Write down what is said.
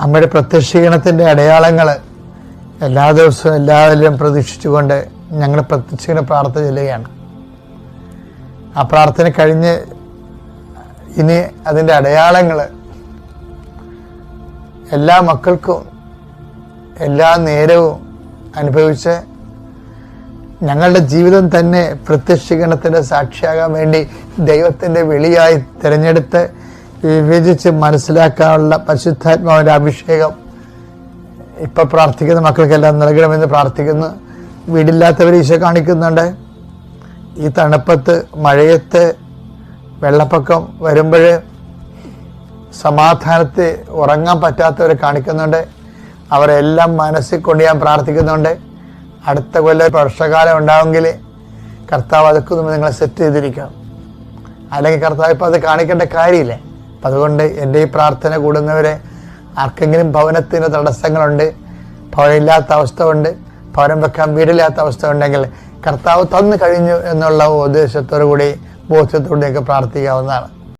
അമ്മയുടെ പ്രത്യക്ഷീകരണത്തിന്റെ അടയാളങ്ങൾ എല്ലാ ദിവസവും എല്ലാവരിലും പ്രതീക്ഷിച്ചുകൊണ്ട് ഞങ്ങൾ പ്രത്യക്ഷീകരണ പ്രാർത്ഥന ചെല്ലുകയാണ്. ആ പ്രാർത്ഥന കഴിഞ്ഞ് ഇനി അതിന്റെ അടയാളങ്ങൾ എല്ലാ മക്കൾക്കും എല്ലാ നേരവും അനുഭവിച്ച് ഞങ്ങളുടെ ജീവിതം തന്നെ പ്രത്യക്ഷീകരണത്തിന്റെ സാക്ഷിയാകാൻ വേണ്ടി ദൈവത്തിന്റെ വെളിയായി തിരഞ്ഞെടുത്ത് വിഭജിച്ച് മനസ്സിലാക്കാനുള്ള പരിശുദ്ധാത്മാവിന്റെ അഭിഷേകം ഇപ്പൊ പ്രാർത്ഥിക്കുന്ന മക്കൾക്കെല്ലാം നൽകണമെന്ന് പ്രാർത്ഥിക്കുന്നു. വീടില്ലാത്തവർ ഈശോ കാണിക്കുന്നുണ്ട്. ഈ തണുപ്പത്ത് മഴയത്ത് വെള്ളപ്പൊക്കം വരുമ്പോൾ സമാധാനത്തെ ഉറങ്ങാൻ പറ്റാത്തവർ കാണിക്കുന്നുണ്ട്. അവരെല്ലാം മനസ്സിൽ കൊണ്ട് ഞാൻ പ്രാർത്ഥിക്കുന്നുണ്ട്. അടുത്ത കൊല്ലം വർഷകാലം ഉണ്ടാവുമെങ്കിൽ കർത്താവ് അതൊക്കെ നിങ്ങളെ സെറ്റ് ചെയ്തിരിക്കണം. അല്ലെങ്കിൽ കർത്താവ് ഇപ്പം അത് കാണിക്കേണ്ട കാര്യമില്ലേ. അതുകൊണ്ട് എന്റെ ഈ പ്രാർത്ഥന കൂടുന്നവരെ ആർക്കെങ്കിലും ഭവനത്തിന് തടസ്സങ്ങളുണ്ട് ഭവനമില്ലാത്ത അവസ്ഥ ഉണ്ട് ഭവനം വെക്കാൻ വീടില്ലാത്ത അവസ്ഥ ഉണ്ടെങ്കിൽ കർത്താവ് തന്നു കഴിഞ്ഞു എന്നുള്ള ഉദ്ദേശത്തോടു കൂടി ബോധ്യത്തോടെയൊക്കെ പ്രാർത്ഥിക്കാവുന്നതാണ്.